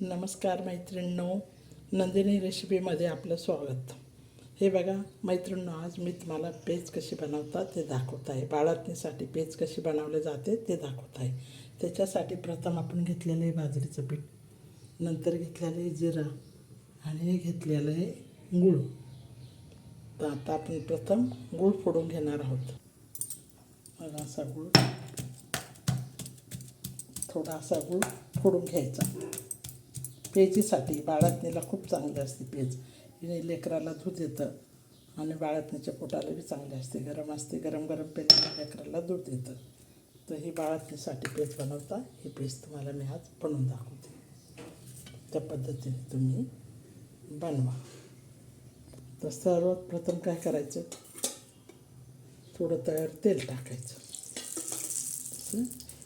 नमस्कार मैत्रिणींनो नंदिनी रेसिपीमध्ये आपलं स्वागत. हे बघा मैत्रिणींनो आज मी तुम्हाला पेज कशी बनवतात ते दाखवत आहे. बाळातणीसाठी पेज कशी बनवले जाते ते दाखवत आहे. त्याच्यासाठी प्रथम आपण घेतलेलं आहे बाजरीचं पीठ नंतर घेतलेलं आहे जिरा आणि घेतलेलं आहे गूळ. तर आता आपण प्रथम गूळ फोडून घेणार आहोत. बघा असा गूळ थोडा असा गूळ फोडून घ्यायचा. पेजीसाठी बाळातणीला खूप चांगली असते पेज हिने लेकराला दूध येतं आणि बाळातणीच्या पोटाला बी चांगली असते. गरम असते गरम गरम पेज लेकराला दूध येतं तर ही बाळातणीसाठी पेज बनवता. ही पेज तुम्हाला मी आज बनवून दाखवते. त्या पद्धतीने तुम्ही बनवा. तर सर्वात प्रथम काय करायचं? थोडं तयार तेल टाकायचं.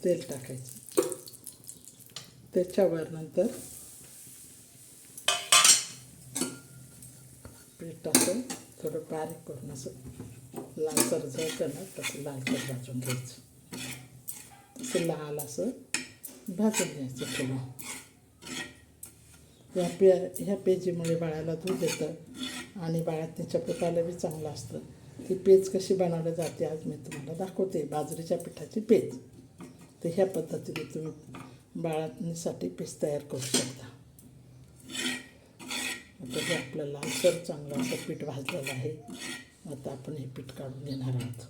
तेल टाकायचं. त्याच्यावर नंतर पीठ टाकून थोडं बारीक करून असं लालसर जळतं ना तसं लालसर भाजून घ्यायचं. तसं लाल असं भाजून घ्यायचं थोडं. ह्या पे ह्या पेजीमुळे बाळाला दूध येतं आणि बाळातणीच्या पोटाला बी चांगलं असतं. ती पेज कशी बनवली जाते आज मी तुम्हाला दाखवते बाजरीच्या पिठाची पेज. तर ह्या पद्धतीने तुम्ही बाळातणीसाठी पेज तयार करू शकता. आता हे आपल्याला सर चांगलं असं पीठ भाजलेलं आहे. आता आपण हे पीठ काढून घेणार आहोत.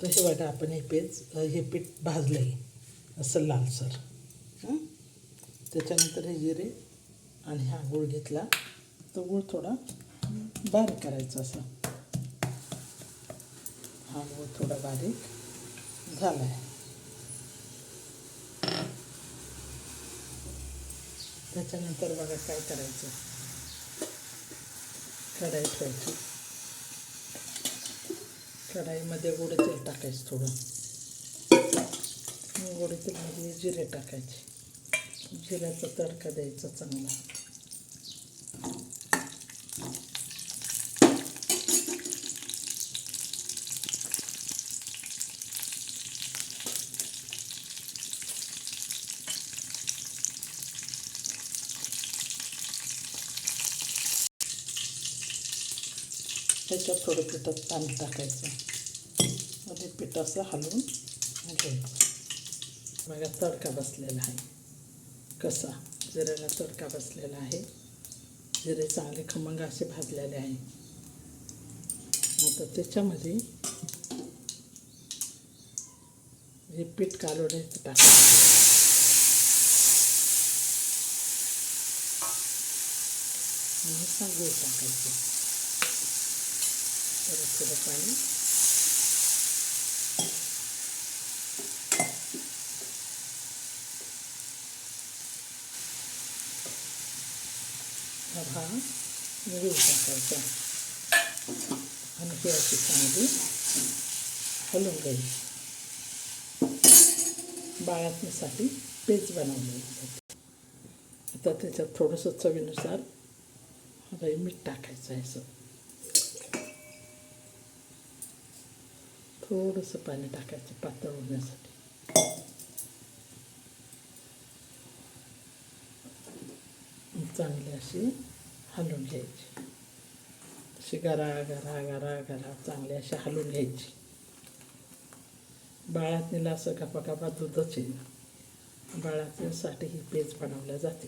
तर हे बघा आपण हे पेज हे पीठ भाजलं आहे असं लालसर त्याच्यानंतर हे जिरे. आणि हा गूळ घेतला. तो गूळ थोडा बारीक करायचा असा. हा गूळ थोडा बारीक झाला आहे त्याच्यानंतर बघा काय करायचं. कढाई ठेवायची. कढाईमध्ये गोडे तेल टाकायचं थोडं. गोडे तेलमध्ये जिरे टाकायचे. जिऱ्याचा तडका द्यायचा चांगला. त्याच्यात थोडं पिठात पाणी टाकायचं. आणि पीठ असं हलवून घ्यायचं. बघा तडका बसलेला आहे. कसा? जिऱ्याला तडका बसलेला आहे. जिरे चांगले खमंग असे भाजलेले आहे. आता त्याच्यामध्ये हे पीठ कालवण्याचं टाकायचं आणि सांगूळ टाकायचं. परत थोडं पाणी हा गूळ टाकायचा आणि ही अशी चांगली हलवून घ्यायची. बाळातणीसाठी पेज बनवली जाते आता त्याच्यात थोडंसं चवीनुसार आता मीठ टाकायचं आहे असं. थोडंसं पाणी टाकायचं पातळ होण्यासाठी. चांगली अशी हलवून घ्यायची. अशी गरा गरा गरा गरा चांगली अशी हलवून घ्यायची. बाळातनीला असं गपागपा दूधच येईल बाळातनीसाठी ही पेज बनवल्या जाते.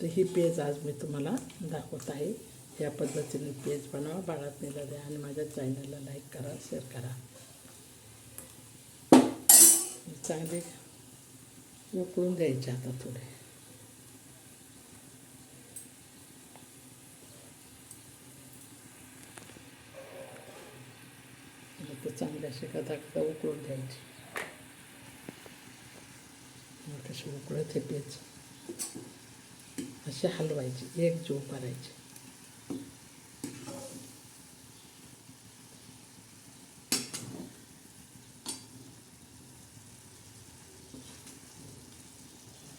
तर ही पेज आज मी तुम्हाला दाखवत आहे. या पद्धतीने पेज बनवा बाळातनीला द्या आणि माझ्या चॅनलला लाईक करा शेअर करा. चांगले उकळून द्यायचे आता थोडे. ते चांगल्या अशी कदा कदा उकळून द्यायची मग कसे उकळत हे पेज असे हलवायचे एक जीव करायचे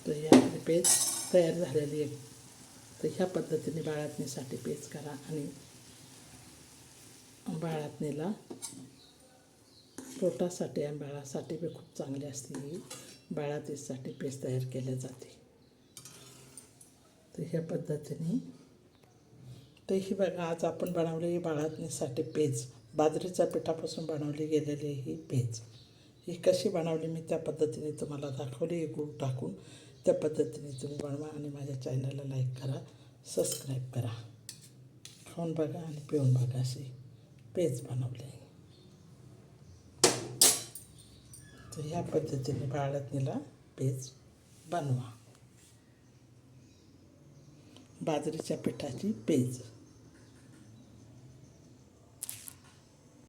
तर या पेज तयार झालेली आहे. तर ह्या पद्धतीने बाळातणीसाठी पेज करा आणि बाळातणीला पोटासाठी आणि बाळासाठी बी खूप चांगली असते. ही बाळातीसाठी पेज तयार केल्या जाते. तर ह्या पद्धतीने. तर ही बघा आज आपण बनवलेली बाळातणीसाठी पेज. बाजरीच्या पिठापासून बनवली गेलेली ही पेज. ही कशी बनवली मी त्या पद्धतीने तुम्हाला दाखवली. आहे गूळ टाकून त्या पद्धतीने तुम्ही बनवा आणि माझ्या चॅनलला लाईक करा सबस्क्राईब करा. खाऊन बघा आणि पिऊन बघा अशी पेज बनवली आहे तर ह्या पद्धतीने बाळतनीला पेज बनवा. बाजरीच्या पिठाची पेज.